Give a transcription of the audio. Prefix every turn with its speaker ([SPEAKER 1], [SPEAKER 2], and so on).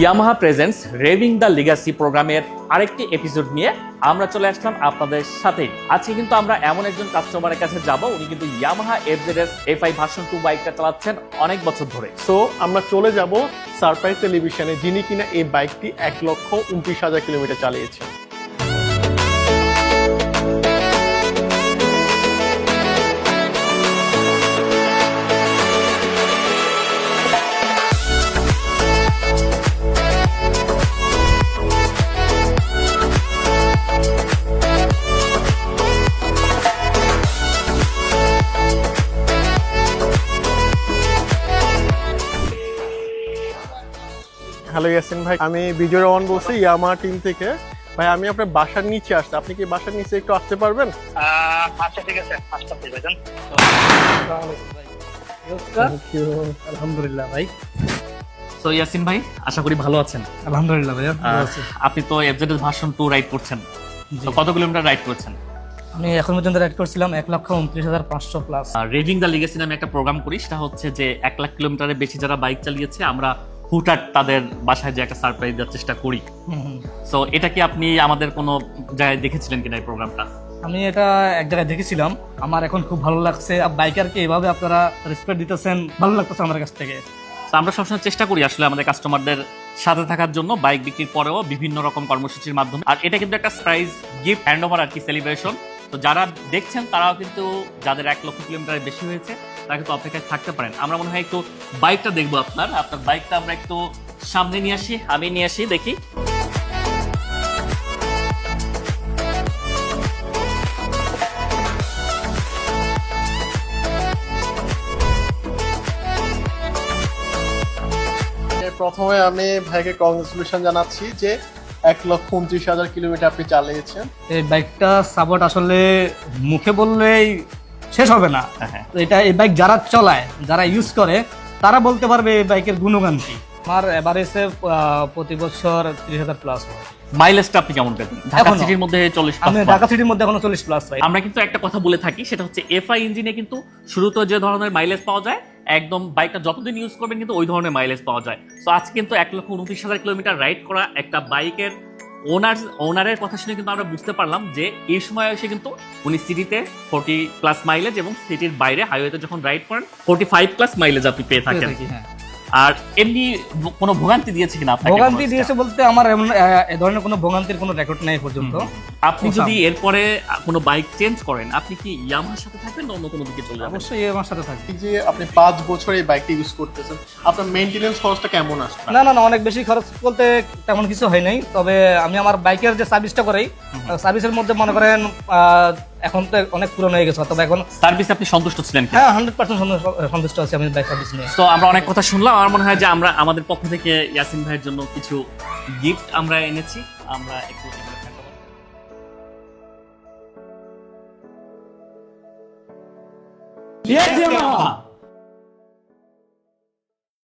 [SPEAKER 1] Yamaha presents revving the legacy প্রোগ্রামের আরেকটি episode নিয়ে আমরা চলে আসলাম আপনাদের সাথে আজকে কিন্তু আমরা এমন একজন কাস্টমারের কাছে যাব, উনি কিন্তু Yamaha FZS F I version two বাইকটা চালাচ্ছেন অনেক বছর ধরে।
[SPEAKER 2] সো আমরা চলে যাব সারপ্রাইজ টেলিভিশনে যিনি কিনা এই বাইকটি এক লক্ষ উনত্রিশ হাজার কিলোমিটার চালিয়েছে হ্যালো ইয়াসিন ভাই? আমি বিজয় রহমান বলছি ইয়ামা টিম থেকে। ভাই আমি আপনার বাসার নিচে আসছি। আপনি কি বাসার নিচে একটু আসতে পারবেন?
[SPEAKER 3] আচ্ছা ঠিক আছে।
[SPEAKER 4] আলহামদুলিল্লাহ ভাই।
[SPEAKER 1] তো ইয়াসিন ভাই আশা করি ভালো আছেন।
[SPEAKER 4] আলহামদুলিল্লাহ আছি।
[SPEAKER 1] আপনি তো ভার্সন টু রাইড করছেন। তো কত কিলোমিটার রাইড করছেন?
[SPEAKER 4] আমি এখন পর্যন্ত রাইড করছিলাম এক লক্ষ উনত্রিশ হাজার পাঁচশো প্লাস
[SPEAKER 1] রেভিং দ্য লিগেসি নামে একটা প্রোগ্রাম করি। সেটা হচ্ছে যে এক লাখ কিলোমিটারের বেশি যারা বাইক চালিয়েছে আমরা হুটাট তাদের বাসায় যে একটা সারপ্রাইজ দেওয়ার চেষ্টা করি। সো এটা কি আপনি আমাদের কোনো জায়গায় দেখেছিলেন কিনা এই প্রোগ্রামটা
[SPEAKER 4] আমি এটা এক জায়গায় দেখেছিলাম। আমার এখন খুব ভালো লাগছে। বাইকারকে এভাবে আপনারা রেসপেক্ট দিতেছেন ভালো লাগতেছে আমার কাছ থেকে।
[SPEAKER 1] তো আমরা সবসময় চেষ্টা করি আসলে আমাদের কাস্টমারদের সাথে থাকার জন্য বাইক বিক্রির পরেও বিভিন্ন রকম কর্মসূচির মাধ্যমে। আর এটা কিন্তু একটা সারপ্রাইজ গিফট হ্যান্ড ওভার আর কি সেলিব্রেশন তো যারা দেখছেন, তারাও কিন্তু যাদের এক লক্ষ কিলোমিটারের বেশি হয়েছে, তারা কিন্তু অপেক্ষায় থাকতে পারেন। আমরা মনে হয় একটু বাইকটা দেখব আপনার। আপনার বাইকটা আমরা একটু সামনে নিয়ে আসি, আমি নিয়ে আসি, দেখি।
[SPEAKER 2] প্রথমে আমি ভাইকে কংগ্রেচুলেশন জানাচ্ছি যে এক লক্ষ উনত্রিশ হাজার কিলোমিটার আপনি চালিয়েছেন।
[SPEAKER 4] এই বাইকটা সাপোর্ট আসলে মুখে বললেই শেষ হবে না।
[SPEAKER 1] হ্যাঁ, হ্যাঁ।
[SPEAKER 4] তো এটা এই বাইক যারা চলায় যারা ইউজ করে তারা বলতে পারবে এই বাইকের গুণগান কি আমার এভারেজে প্রতি বছর ত্রিশ হাজার প্লাস হয়।
[SPEAKER 1] মাইলেজটা আপনি কেমন পেতেন ঢাকা সিটির মধ্যে চল্লিশ
[SPEAKER 4] আমি ঢাকা সিটির মধ্যে এখনও চল্লিশ প্লাস পাই
[SPEAKER 1] আমরা কিন্তু একটা কথা বলে থাকি সেটা হচ্ছে এফআই ইঞ্জিনে কিন্তু শুরুতে যে ধরনের মাইলেজ পাওয়া যায় একদম বাইকটা যতদিন ইউজ করবেন কিন্তু ওই ধরনের মাইলেজ পাওয়া যায়। তো আজকে কিন্তু এক লক্ষ উনত্রিশ হাজার কিলোমিটার রাইড করা একটা বাইকের ওনার ওনারের কথা শুনে কিন্তু আমরা বুঝতে পারলাম যে এই সময় এসে কিন্তু উনি সিটিতে ফোর্টি প্লাস মাইলেজ এবং সিটির বাইরে হাইওয়েতে যখন রাইড করেন ফোর্টি ফাইভ প্লাস মাইলেজ আপনি পেয়ে থাকেন। আর এমনি কোনো ভোগান্তি দিয়েছে কিনা আপনাকে
[SPEAKER 4] ভোগান্তি দিয়েছে বলতে আমার এমন এ ধরনের কোনো ভোগান্তির কোনো রেকর্ড নাই পর্যন্ত।
[SPEAKER 1] আপনি যদি এরপরে কোনো বাইক চেঞ্জ করেন আপনি কি ইয়ামাহার সাথে থাকবেন না অন্য কোনো দিকে চলে যাবেন?
[SPEAKER 4] অবশ্যই আমার সাথে থাকবে।
[SPEAKER 2] এই যে আপনি পাঁচ বছর এই বাইকটি ইউজ করতেছেন আপনার মেনটেনেন্স খরচটা কেমন আসবে?
[SPEAKER 4] না না না অনেক বেশি খরচ বলতে তেমন কিছু হয় নাই। তবে আমি আমার বাইকের যে সার্ভিসটা করি সার্ভিসের মধ্যে মনে করেন আহ, এখন তো অনেক পুরনো হয়ে গেছে তবে এখন
[SPEAKER 1] সার্ভিস আপনি সন্তুষ্ট ছিলেন
[SPEAKER 4] হ্যাঁ হান্ড্রেড পার্সেন্ট সন্তুষ্ট আছি আমি বাইক সার্ভিস নিয়ে
[SPEAKER 1] তো আমরা অনেক কথা শুনলাম আমার মনে হয় যে আমরা আমাদের পক্ষ থেকে ইয়াসিন ভাইয়ের জন্য কিছু গিফট আমরা এনেছি আমরা একটু। Yes, Yamaha!